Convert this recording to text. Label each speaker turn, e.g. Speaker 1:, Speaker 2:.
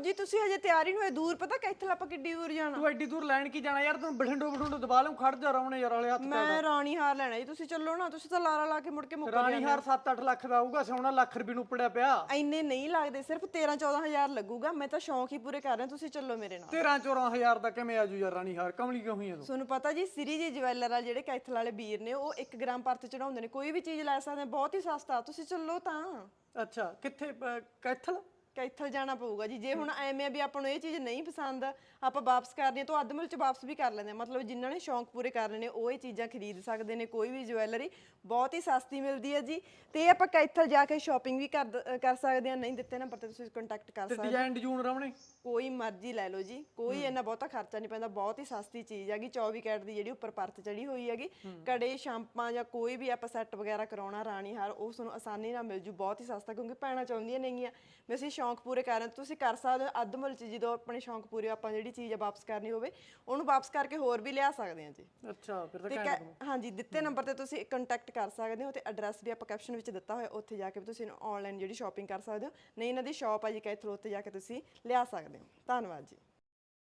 Speaker 1: ਜੀ ਤੁਸੀਂ ਹਜੇ ਤਿਆਰੀ ਨੂੰ ਹੋਏ ਦੂਰ ਪਤਾ ਕਿੱਥੇ ਆਪਾਂ ਕਿੱਡੀ ਦੂਰ ਜਾਣਾ?
Speaker 2: ਤੂੰ ਐਡੀ ਦੂਰ ਲੈਣ ਕੀ ਜਾਣਾ ਯਾਰ ਤੂੰ ਬਠਿੰਡੋ ਬਠਿੰਡੋ ਦਬਾ ਲਊਂ ਖੜ ਜਾ ਰਮਣੇ ਯਾਰ ਵਾਲੇ ਹੱਥ
Speaker 1: ਮੈਂ ਰਾਣੀ ਹਾਰ ਲੈਣਾ ਜੀ ਤੁਸੀਂ ਚੱਲੋ ਨਾ ਤੁਸੀਂ ਤਾਂ ਲਾਰਾ ਲਾ ਕੇ ਮੁੜ ਕੇ ਮੁੱਕ
Speaker 2: ਰਾਣੀ ਹਾਰ 7-8 ਲੱਖ ਦਾ ਆਊਗਾ ਸੋਨਾ ਲੱਖ ਰੁਪਏ ਨੂੰ ਉੱਪੜਿਆ ਪਿਆ।
Speaker 1: ਇੰਨੇ ਨਹੀਂ ਲੱਗਦੇ ਸਿਰਫ 13 14000 ਲੱਗੂਗਾ ਮੈਂ ਤਾਂ ਸ਼ੌਂਕ ਹੀ ਪੂਰੇ ਕਰ ਰਿਹਾ ਤੁਸੀਂ ਚੱਲੋ ਮੇਰੇ ਨਾਲ।
Speaker 2: 13-14000 ਦਾ ਕਿਵੇਂ ਆਜੂ ਯਾਰ ਰਾਣੀ ਹਾਰ ਕਮਲੀ ਕਿਉਂ ਹੋਈ ਆ ਤੂੰ?
Speaker 1: ਤੁਹਾਨੂੰ ਪਤਾ ਜੀ ਸਿਰੀ ਜੀ ਜਵੈਲਰ ਆ ਜਿਹੜੇ ਕੈਥਲ ਵਾਲੇ ਵੀਰ ਨੇ ਉਹ 1 ਗ੍ਰਾਮ ਪਰ ਤੇ ਚੜਾਉਂਦੇ ਨੇ ਕੋਈ ਵੀ ਚੀਜ਼ ਲੈ ਸਕਦੇ ਬਹੁਤ ਹੀ ਸਸਤਾ ਤੁਸੀਂ ਚੱਲੋ ਤਾਂ।
Speaker 2: ਅੱਛਾ ਕਿੱਥੇ ਕੈਥਲ?
Speaker 1: ਕੈਥਲ ਜਾਣਾ ਪਊਗਾ ਜੀ। ਜੇ ਹੁਣ ਐਵੇਂ ਆ ਵੀ ਆਪਾਂ ਨੂੰ ਇਹ ਚੀਜ਼ ਨਹੀਂ ਪਸੰਦ ਆਪਾਂ ਵਾਪਸ ਕਰਨੀ ਆ ਤਾਂ ਅੱਧ ਮੁੱਲ ਚ ਵਾਪਸ ਵੀ ਕਰ ਲੈਂਦੇ ਆ। ਮਤਲਬ ਜਿਨ੍ਹਾਂ ਨੇ ਸ਼ੌਂਕ ਪੂਰੇ ਕਰਨੇ ਨੇ ਉਹ ਇਹ ਚੀਜ਼ਾਂ ਖਰੀਦ ਸਕਦੇ ਨੇ ਕੋਈ ਵੀ ਜਵੈਲਰੀ ਬਹੁਤ ਹੀ ਸਸਤੀ ਮਿਲਦੀ ਹੈ ਜੀ। ਤੇ ਇਹ ਆਪਾਂ ਕੈਥਲ ਜਾ ਕੇ ਸ਼ਾਪਿੰਗ ਵੀ ਕਰ ਦ- ਕਰ ਸਕਦੇ ਆ। ਨਹੀਂ ਦਿੱਤੇ ਨੰਬਰ ਤੇ ਤੁਸੀਂ ਕੰਟੈਕਟ ਕਰ
Speaker 2: ਤੇ
Speaker 1: ਸਕਦੇ
Speaker 2: ਡਿਜ਼ਾਈਨ ਡਿਜੂਨ ਰਮਣੇ?
Speaker 1: ਕੋਈ ਮਰਜ਼ੀ ਲੈ ਲਓ ਜੀ। ਕੋਈ ਇੰਨਾ ਬਹੁਤਾ ਖਰਚਾ ਨਹੀਂ ਪੈਂਦਾ। ਬਹੁਤ ਹੀ ਸਸਤੀ ਚੀਜ਼ ਹੈਗੀ। 24 ਕੈਰਟ ਦੀ ਜਿਹੜੀ ਉੱਪਰ ਪਰਤ ਚੜੀ ਹੋਈ ਹੈਗੀ। ਕੜੇ ਸ਼ਾਂਪਾਂ ਜਾਂ ਕੋਈ ਵੀ ਆਪਾਂ ਸੈੱਟ ਵਗੈਰਾ ਕਰਾਉਣਾ ਰਾਣੀ ਹਾਰ ਉਹ ਤੁਹਾਨੂੰ ਆਸਾਨੀ ਨਾਲ ਮਿਲ ਜੂ। ਬਹੁਤ ਹੀ ਸਸਤਾ ਕਿਉਂਕਿ ਪੈਣਾ ਚਾਹੁੰਦੀਆਂ ਨੇਗੀਆਂ। ਵੀ ਅਸੀਂ ਸ਼ੌਂਕ ਪੂਰੇ ਕਰ ਰਹੇ ਹਾਂ। ਤੁਸੀਂ ਕਰ ਸਕਦੇ ਹੋ ਅੱਧ ਮੁੱਲ ਚ ਜਦੋਂ ਆਪਣੇ ਸ਼ੌਂਕ ਪੂਰੇ ਆਪਾਂ ਜਿਹੜੀ ਚੀਜ਼ ਆ ਵਾਪਸ ਕਰਨੀ ਹੋਵੇ ਉਹਨੂੰ ਵਾਪਸ ਕਰਕੇ ਹੋਰ ਵੀ ਲਿਆ ਸਕਦੇ ਹਾਂ ਜੀ।
Speaker 2: ਅੱਛਾ ਫਿਰ ਤਾਂ
Speaker 1: ਤੇ
Speaker 2: ਘੈਂਟ
Speaker 1: ਕੈ- ਹਾਂਜੀ ਦਿੱਤੇ ਨੰਬਰ ਤੇ ਤੁਸੀਂ ਕੰਟੈਕਟ ਕਰ ਸਕਦੇ ਹੋ ਤੇ ਐਡਰੈਸ ਵੀ ਆਪਾਂ ਕੈਪਸ਼ਨ ਵਿੱਚ ਦਿੱਤਾ ਹੋਇਆ ਉੱਥੇ ਜਾ ਕੇ ਵੀ ਤੁਸੀਂ ਆਨਲਾਈਨ ਜਿਹੜੀ ਸ਼ਾਪਿੰਗ ਕਰ ਸਕਦੇ ਹੋ। ਨਹੀਂ ਇਹਨਾਂ ਦੀ ਸ਼ਾਪ ਆ ਜੀ ਕੈਥਲ ਉੱਥੇ ਜਾ ਕੇ ਤੁਸੀਂ ਲਿਆ ਸਕਦੇ ਹੋ। ਧੰਨਵਾਦ ਜੀ।